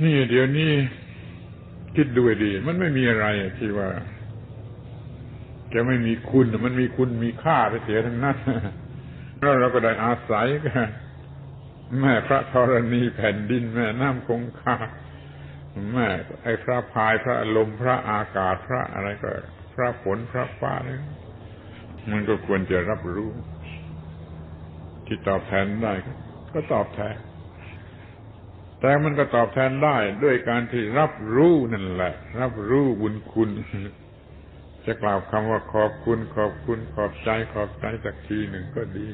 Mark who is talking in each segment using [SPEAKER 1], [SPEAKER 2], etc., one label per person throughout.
[SPEAKER 1] นี่เดี๋ยวนี้คิดดูให้ดี มันไม่มีอะไรที่ว่า จะไม่มีคุณมันมีคุณมีค่าไปเสียทั้งนั้นแล้วเราก็ได้อาศัยกันแม่พระธรณีแผ่นดินแม่น้ำคงคาแม่ไอ้พระพายพระลมพระอากาศพระอะไรก็ พระฝนพระฟ้าเนี่ยมันก็ควรจะรับรู้ ที่ตอบแทนได้ ก็ตอบแทน แต่มันก็ตอบแทนได้ด้วยการที่รับรู้นั่นแหละ รับรู้บุญคุณ จะกล่าวคำว่าขอบคุณ ขอบคุณ ขอบใจ ขอบใจสักทีหนึ่งก็ดี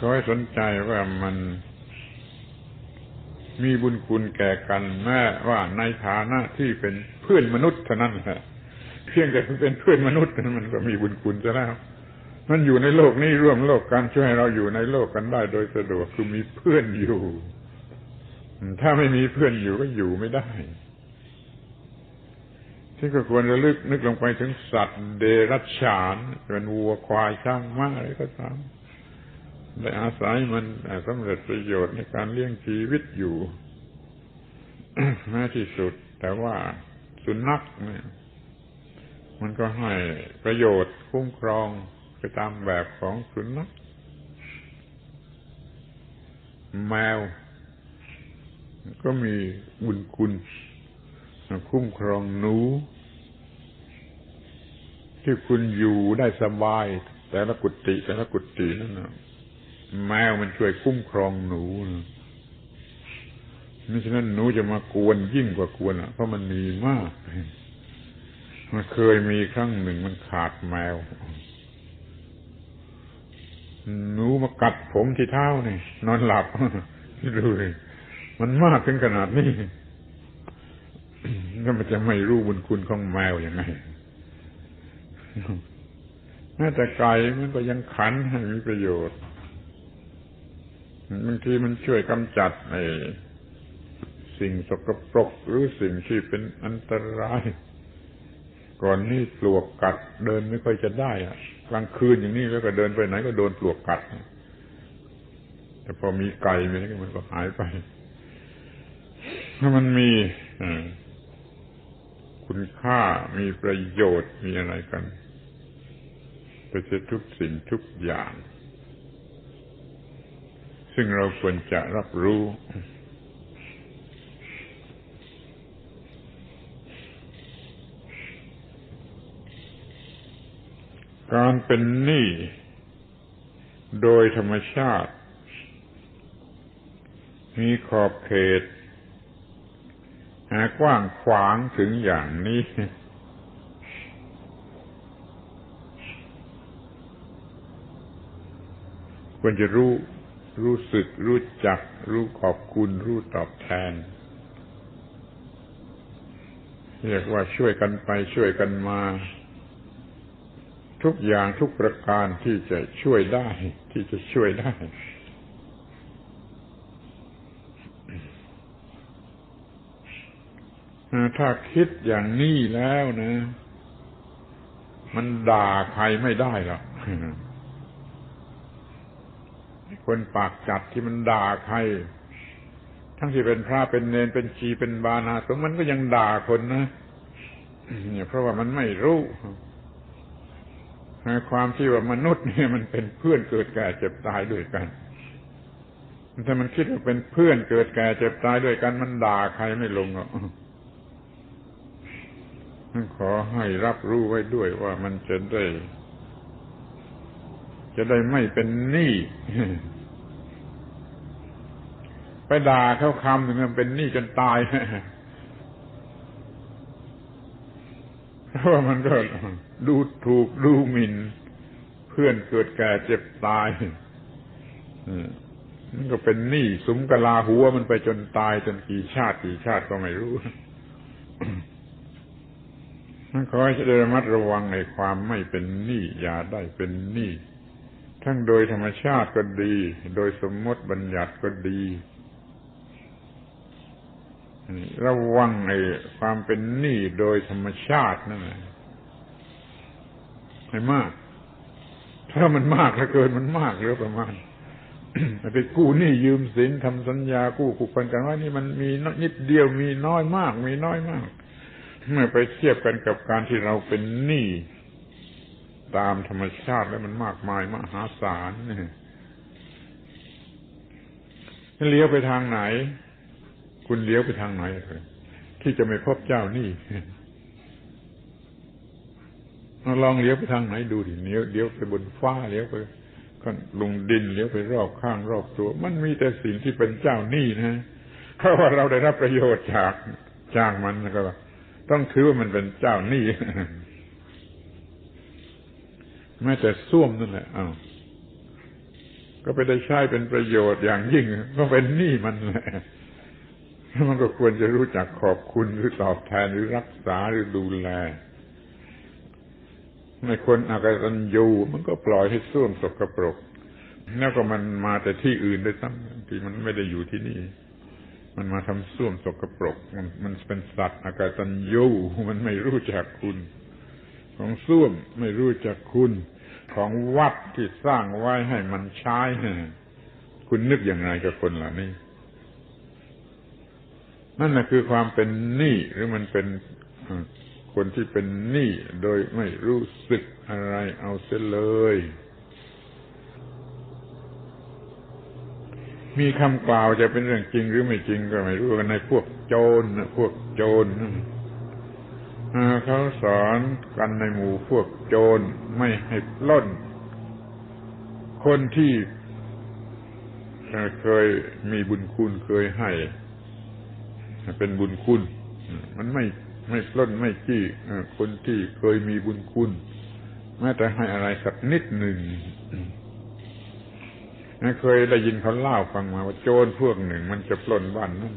[SPEAKER 1] ขอให้สนใจว่ามันมีบุญคุณแก่กันแม้ว่าในฐานะที่เป็นเพื่อนมนุษย์เท่านั้นแหละเพียงแต่เป็นเพื่อนมนุษย์มันก็มีบุญคุณซะแล้ว มันอยู่ในโลกนี้ร่วมโลกกันช่วยให้เราอยู่ในโลกกันได้โดยสะดวกคือมีเพื่อนอยู่ ถ้าไม่มีเพื่อนอยู่ก็อยู่ไม่ได้ ที่ก็ควรระลึกนึกลงไปถึงสัตว์เดรัจฉานเป็นวัวควายช้างม้าอะไรก็ตามได้อาศัยมันสำเร็จประโยชน์ในการเลี้ยงชีวิตอยู่แม้ที่สุด แต่ว่าสุนัขเนี่ยมันก็ให้ประโยชน์คุ้มครอง ไปตามแบบของสุนัขแมว ก็มีบุญคุณ คุ้มครองหนู ที่คุณอยู่ได้สบาย แต่ละกุฏิแต่ละกุฏินั่นนะแมวมันช่วยคุ้มครองหนูไม่ฉะนั้นหนูจะมากวนยิ่งกว่ากวนอะเพราะมันมีมาก มันเคยมีครั้งหนึ่งมันขาดแมว หนูมากัดผมที่เท้านี่นอนหลับดูเลยมันมากถึงขนาดนี้ก็มันจะไม่รู้บุญคุณของแมวยังไงแม้แต่ไก่มันก็ยังขันให้มีประโยชน์บางทีมันช่วยกำจัดไอ้สิ่งสกปรกหรือสิ่งที่เป็นอันตราย ก่อนนี่ปลวกกัด เดินไม่ค่อยจะได้อะกลางคืนอย่างนี้แล้วก็เดินไปไหนก็โดนปลวกกัด แต่พอมีไก่มีอะไรมันก็หายไป ถ้ามันมีคุณค่ามีประโยชน์มีอะไรกันไปเะทุกสิ่งทุกอย่าง ซึ่งเราควรจะรับรู้ การเป็นหนี้โดยธรรมชาติ มีขอบเขตหากว้างขวางถึงอย่างนี้ ควรจะรู้รู้สึก รู้จัก รู้ขอบคุณ รู้ตอบแทน เรียกว่าช่วยกันไปช่วยกันมา ทุกอย่างทุกประการที่จะช่วยได้ ที่จะช่วยได้ ถ้าคิดอย่างนี้แล้วนะ มันด่าใครไม่ได้หรอกคนปากจัดที่มันด่าใคร ทั้งที่เป็นพระเป็นเนนเป็นชีเป็นบานาสมมันก็ยังด่าคนนะเนี่ยเพราะว่ามันไม่รู้ ความที่ว่ามนุษย์เนี่ยมันเป็นเพื่อนเกิดแก่เจ็บตายด้วยกัน ถ้ามันคิดว่าเป็นเพื่อนเกิดแก่เจ็บตายด้วยกัน มันด่าใครไม่ลงหรอกขอให้รับรู้ไว้ด้วยว่ามันจะได้ จะได้ไม่เป็นหนี้ไปด่าเขาคำหนึ่งมันเป็นหนี้จนตาย เพราะว่ามันก็ดูถูกดูหมิ่น เพื่อนเกิดแก่เจ็บตายมันก็เป็นหนี้สมกลาหัวมันไปจนตายจนกี่ชาติกี่ชาติก็ไม่รู้มันขอให้ระมัดระวังในความไม่เป็นหนี้อย่าได้เป็นหนี้ทั้งโดยธรรมชาติก็ดี โดยสมมติบัญญัติก็ดี ระวังไอ้ความเป็นหนี้โดยธรรมชาตินั่นแหละให้มาก ถ้ามันมากแล้วเกินมันมากหรือประมาณไปกู้หนี้ยืมสินทำสัญญากู้ผูกพันกันว่านี่มันมีนิดเดียวมีน้อยมาก มีน้อยมาก เมื่อไปเทียบกันกับการที่เราเป็นหนี้ตามธรรมชาติแล้วมันมากมายมหาศาลเนี่ยเลี้ยวไปทางไหน คุณเลี้ยวไปทางไหนเลยที่จะไม่พบเจ้านี่ลองเลี้ยวไปทางไหนดูดิเลี้ยวเลี้ยวไปบนฟ้าเลี้ยวไปข้างลงดินเลี้ยวไปรอบข้างรอบตัว มันมีแต่สิ่งที่เป็นเจ้านี่นะเพราะว่าเราได้รับประโยชน์จากจากมันก็ต้องถือว่ามันเป็นเจ้านี่แม้แต่ส้วมนั่นแหละอ้าวก็ไปได้ใช้เป็นประโยชน์อย่างยิ่ง ก็เป็นหนี้มันแหละ มันก็ควรจะรู้จักขอบคุณหรือตอบแทนหรือรักษาหรือดูแลในคนอากตันยูมันก็ปล่อยให้ส้วมสกปรก แล้วก็มันมาแต่ที่อื่นด้วยซ้ำที่มันไม่ได้อยู่ที่นี่ มันมาทำส้วมสกปรก มันมันเป็นสัตว์อากตันยูมันไม่รู้จักคุณ ของส้วมไม่รู้จักคุณ ของวัดที่สร้างไว้ให้มันใช้คุณนึกอย่างไรกับคนเหล่านี้ นั่นแหละคือความเป็นหนี้หรือมันเป็นคนที่เป็นหนี้โดยไม่รู้สึกอะไรเอาเสียเลย มีคำกล่าวจะเป็นเรื่องจริงหรือไม่จริงก็ไม่รู้กันในพวกโจรพวกโจรเขาสอนกันในหมู่พวกโจรไม่ให้ปล้น คนที่เคยมีบุญคุณเคยให้ เป็นบุญคุณ มันไม่ไม่ปล้นไม่จี้คนที่เคยมีบุญคุณแม้แต่ให้อะไรสักนิดหนึ่งเคยได้ยินเขาเล่าฟังมาว่าโจรพวกหนึ่ง มันจะปล้นบ้านนั่น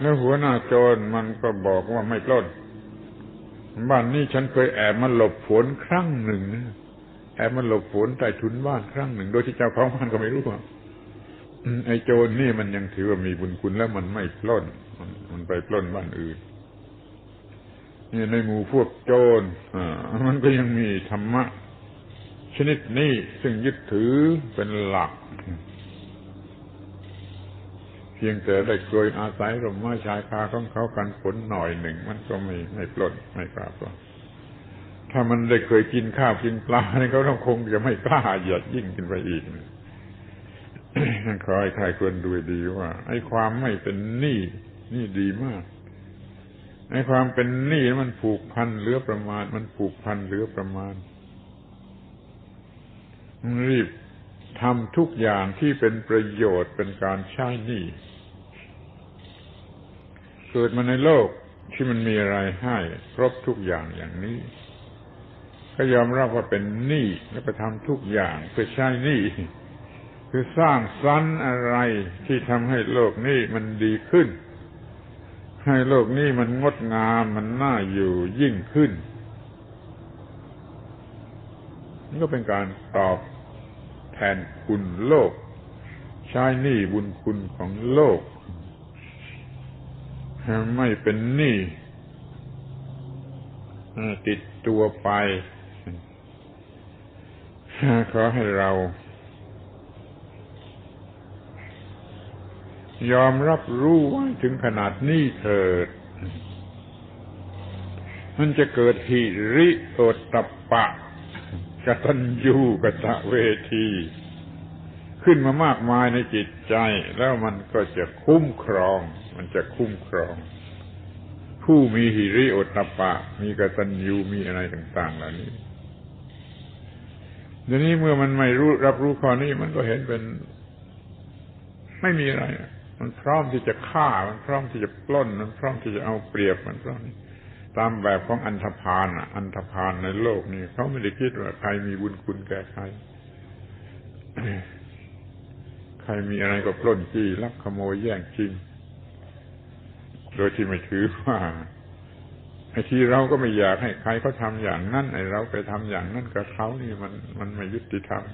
[SPEAKER 1] แล้วหัวหน้าโจรมันก็บอกว่าไม่ปล้น บ้านนี้ฉันเคยแอบมาหลบฝนครั้งหนึ่งแอบมาหลบฝนใต้ทุนบ้านครั้งหนึ่ง โดยที่เจ้าของบ้านก็ไม่รู้ว่า ไอ้โจรนี่มันยังถือว่ามีบุญคุณแล้วมันไม่ปล้น มันไปปล้นบ้านอื่นนี่ในหมู่พวกโจรอ่ามันก็ยังมีธรรมะ ชนิดนี้ซึ่งยึดถือเป็นหลัก เพียงแต่ได้เคยอาศัยร่มไม้ชายคาของเขากันฝนหน่อยหนึ่ง มันก็ไม่ไม่ปล้นไม่กล้าปล้นถ้ามันได้เคยกินข้าวกินปลาเนี่ยเขาต้องคงจะไม่กล้าหยัดยิ่งขึ้นไปอีก ขอให้ใครควรดูดีว่า ไอ้ความไม่เป็นหนี้นี่ดีมากในความเป็นหนี้มันผูกพันเหลือประมาณ มันผูกพันเหลือประมาณมันรีบทำทุกอย่างที่เป็นประโยชน์เป็นการใช้หนี้เกิดมาในโลกที่มันมีอะไรให้ครบทุกอย่างอย่างนี้ ก็ยอมรับว่าเป็นหนี้แล้วก็ทำทุกอย่างเพื่อใช้หนี้ คือสร้างสรรค์อะไรที่ทำให้โลกนี้มันดีขึ้น ให้โลกนี้มันงดงามมันน่าอยู่ยิ่งขึ้น นี่ก็เป็นการตอบแทนคุณโลก ใช้หนี้บุญคุณของโลก ไม่เป็นหนี้ติดตัวไปขอให้เรา ยอมรับรู้ไว้ถึงขนาดนี้เถิด มันจะเกิดหิริโอตตปะกตัญญูกตะเวที ขึ้นมามากมายในจิตใจ แล้วมันก็จะคุ้มครอง มันจะคุ้มครอง ผู้มีหิริโอตตปะ มีกตัญญูมีอะไรต่างๆเหล่านี้เดี๋ยวนี้เมื่อมันไม่รู้รับรู้ข้อนี้มันก็เห็นเป็น ไม่มีอะไร มันพร้อมที่จะฆ่า มันพร้อมที่จะปล้น มันพร้อมที่จะเอาเปรียบมันพร้อมตามแบบของอันธพาลอันธพาลในโลกนี้เขาไม่ได้คิดว่าใครมีบุญคุณแก่ใคร ใครมีอะไรก็ปล้นจี้ลักขโมยแย่งชิงโดยที่ไม่ถือว่าไอ้ที่เราก็ไม่อยากให้ใครเขาทาอย่างนั้นไอ้เราไปทำอย่างนั้นกับเขานี่มันมันไม่ยุติธรรม